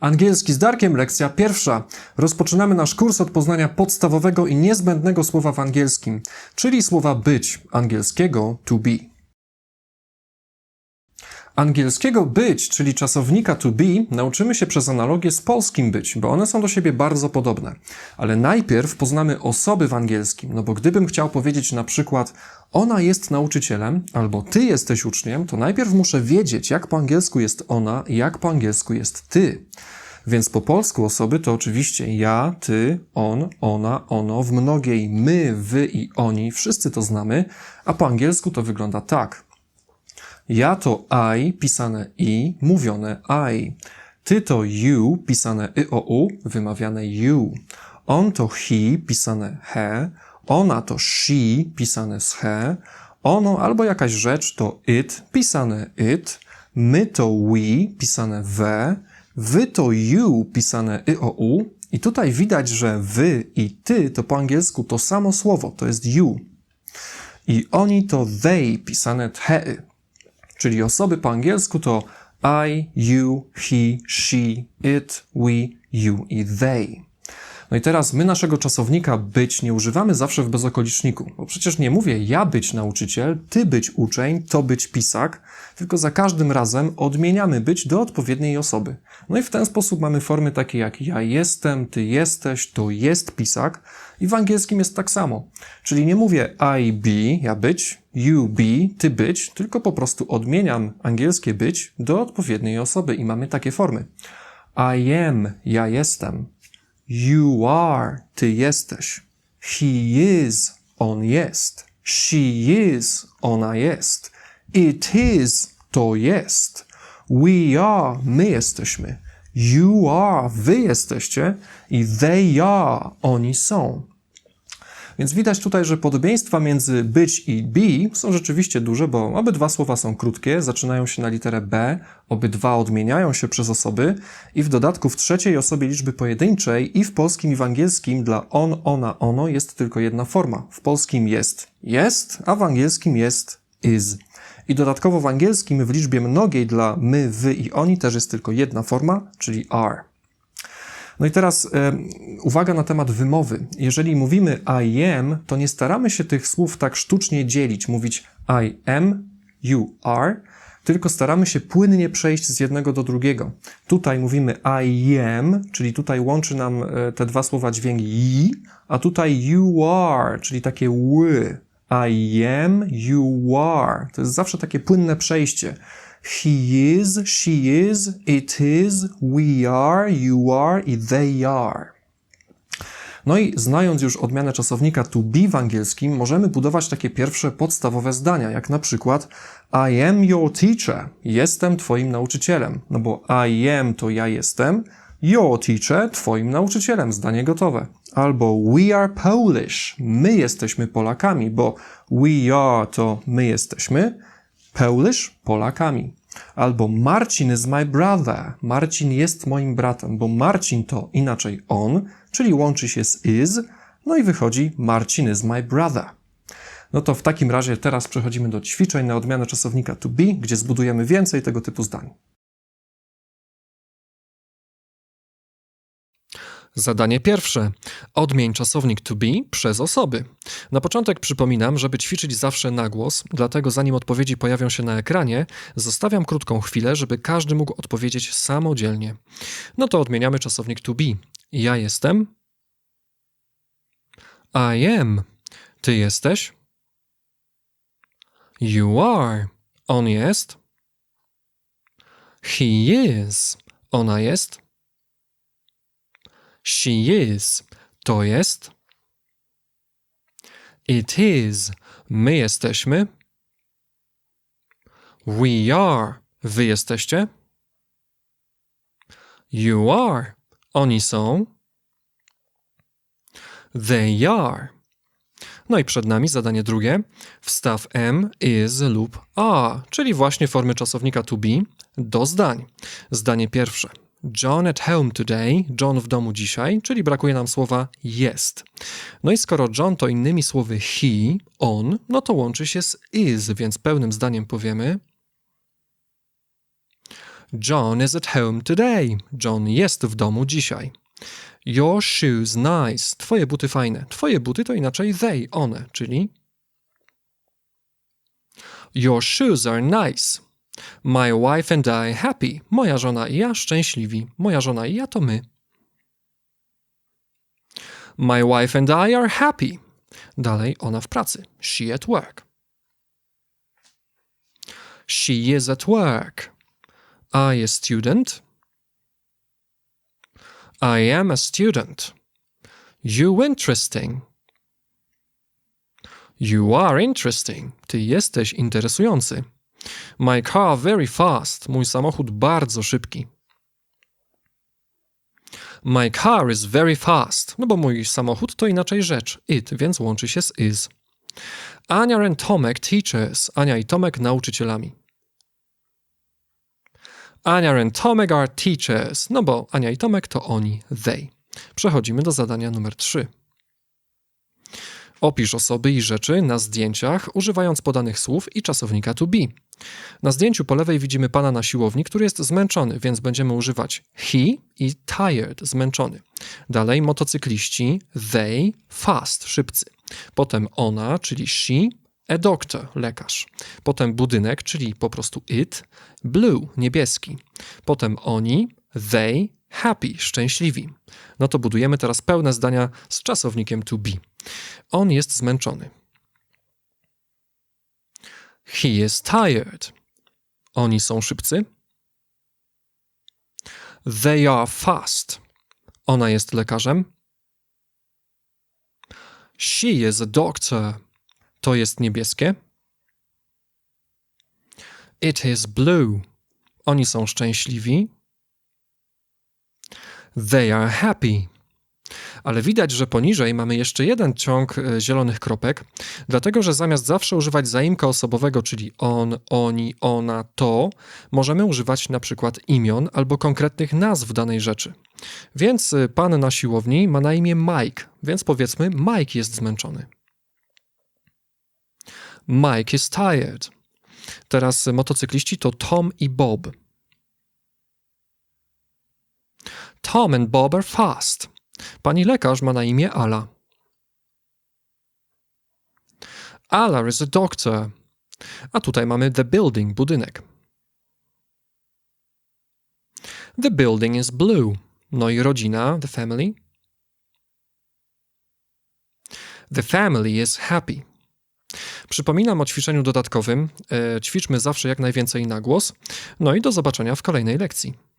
Angielski z Darkiem, lekcja pierwsza. Rozpoczynamy nasz kurs od poznania podstawowego i niezbędnego słowa w angielskim, czyli słowa być, angielskiego to be. Angielskiego być, czyli czasownika to be, nauczymy się przez analogię z polskim być, bo one są do siebie bardzo podobne. Ale najpierw poznamy osoby w angielskim, no bo gdybym chciał powiedzieć na przykład ona jest nauczycielem albo ty jesteś uczniem, to najpierw muszę wiedzieć, jak po angielsku jest ona jak po angielsku jest ty. Więc po polsku osoby to oczywiście ja, ty, on, ona, ono, w mnogiej my, wy i oni, wszyscy to znamy, a po angielsku to wygląda tak. Ja to I, pisane i, mówione I. Ty to you, pisane y o u, wymawiane you. On to he, pisane he. Ona to she, pisane z he. Ono albo jakaś rzecz to it, pisane it. My to we, pisane we. Wy to you, pisane y o u. I tutaj widać, że wy i ty to po angielsku to samo słowo, to jest you. I oni to they, pisane the. Czyli osoby po angielsku to I, you, he, she, it, we, you i they. No i teraz my naszego czasownika być nie używamy zawsze w bezokoliczniku, bo przecież nie mówię ja być nauczyciel, ty być uczeń, to być pisak, tylko za każdym razem odmieniamy być do odpowiedniej osoby. No i w ten sposób mamy formy takie jak ja jestem, ty jesteś, to jest pisak i w angielskim jest tak samo. Czyli nie mówię I be, ja być, you be, ty być, tylko po prostu odmieniam angielskie być do odpowiedniej osoby i mamy takie formy. I am, ja jestem. You are, ty jesteś. He is, on jest. She is, ona jest. It is, to jest. We are, my jesteśmy. You are, wy jesteście. I they are, oni są. Więc widać tutaj, że podobieństwa między być i be są rzeczywiście duże, bo obydwa słowa są krótkie, zaczynają się na literę B, obydwa odmieniają się przez osoby i w dodatku w trzeciej osobie liczby pojedynczej i w polskim i w angielskim dla on, ona, ono jest tylko jedna forma. W polskim jest jest, a w angielskim jest is. I dodatkowo w angielskim w liczbie mnogiej dla my, wy i oni też jest tylko jedna forma, czyli are. No i teraz e, uwaga na temat wymowy. Jeżeli mówimy I am, to nie staramy się tych słów tak sztucznie dzielić, mówić I am, you are, tylko staramy się płynnie przejść z jednego do drugiego. Tutaj mówimy I am, czyli tutaj łączy nam e, te dwa słowa dźwięk i, a tutaj you are, czyli takie ły. I am, you are. To jest zawsze takie płynne przejście. He is, she is, it is, we are, you are i they are. No i znając już odmianę czasownika to be w angielskim, możemy budować takie pierwsze podstawowe zdania, jak na przykład I am your teacher, jestem twoim nauczycielem. No bo I am to ja jestem, your teacher twoim nauczycielem, zdanie gotowe. Albo we are Polish, my jesteśmy Polakami, bo we are to my jesteśmy, Polish Polakami. Albo Marcin is my brother. Marcin jest moim bratem, bo Marcin to inaczej on, czyli łączy się z is, no i wychodzi Marcin is my brother. No to w takim razie teraz przechodzimy do ćwiczeń na odmianę czasownika to be, gdzie zbudujemy więcej tego typu zdań. Zadanie pierwsze. Odmień czasownik to be przez osoby. Na początek przypominam, żeby ćwiczyć zawsze na głos, dlatego zanim odpowiedzi pojawią się na ekranie, zostawiam krótką chwilę, żeby każdy mógł odpowiedzieć samodzielnie. No to odmieniamy czasownik to be. Ja jestem. I am. Ty jesteś. You are. On jest. He is. Ona jest. She is. To jest. It is. My jesteśmy. We are. Wy jesteście. You are. Oni są. They are. No i przed nami zadanie drugie. Wstaw am, is lub are, czyli właśnie formy czasownika to be do zdań. Zdanie pierwsze. John at home today, John w domu dzisiaj, czyli brakuje nam słowa jest. No i skoro John to innymi słowy he, on, no to łączy się z is, więc pełnym zdaniem powiemy John is at home today. John jest w domu dzisiaj. Your shoes nice. Twoje buty fajne. Twoje buty to inaczej they, one, czyli Your shoes are nice. My wife and I happy. Moja żona i ja szczęśliwi. Moja żona i ja to my. My wife and I are happy. Dalej ona w pracy. She at work. She is at work. I a student. I am a student. You interesting. You are interesting. Ty jesteś interesujący. My car very fast. Mój samochód bardzo szybki. My car is very fast. No bo mój samochód to inaczej rzecz. It, więc łączy się z is. Ania and Tomek teachers. Ania i Tomek nauczycielami. Ania and Tomek are teachers. No bo Ania i Tomek to oni, they. Przechodzimy do zadania numer 3. Opisz osoby i rzeczy na zdjęciach, używając podanych słów i czasownika to be. Na zdjęciu po lewej widzimy pana na siłowni, który jest zmęczony, więc będziemy używać he i tired, zmęczony. Dalej motocykliści, they, fast, szybcy. Potem ona, czyli she, a doctor, lekarz. Potem budynek, czyli po prostu it, blue, niebieski. Potem oni, they, happy, szczęśliwi. No to budujemy teraz pełne zdania z czasownikiem to be. On jest zmęczony. He is tired. Oni są szybcy. They are fast. Ona jest lekarzem. She is a doctor. To jest niebieskie. It is blue. Oni są szczęśliwi. They are happy. Ale widać, że poniżej mamy jeszcze jeden ciąg e, zielonych kropek, dlatego że zamiast zawsze używać zaimka osobowego, czyli on, oni, ona, to, możemy używać na przykład imion albo konkretnych nazw danej rzeczy. Więc e, pan na siłowni ma na imię Mike, więc powiedzmy Mike jest zmęczony. Mike is tired. Teraz motocykliści to Tom i Bob. Tom and Bob are fast. Pani lekarz ma na imię Ala. Ala is a doctor. A tutaj mamy the building, budynek. The building is blue. No i rodzina, the family. The family is happy. Przypominam o ćwiczeniu dodatkowym. E, ćwiczmy zawsze jak najwięcej na głos. No i do zobaczenia w kolejnej lekcji.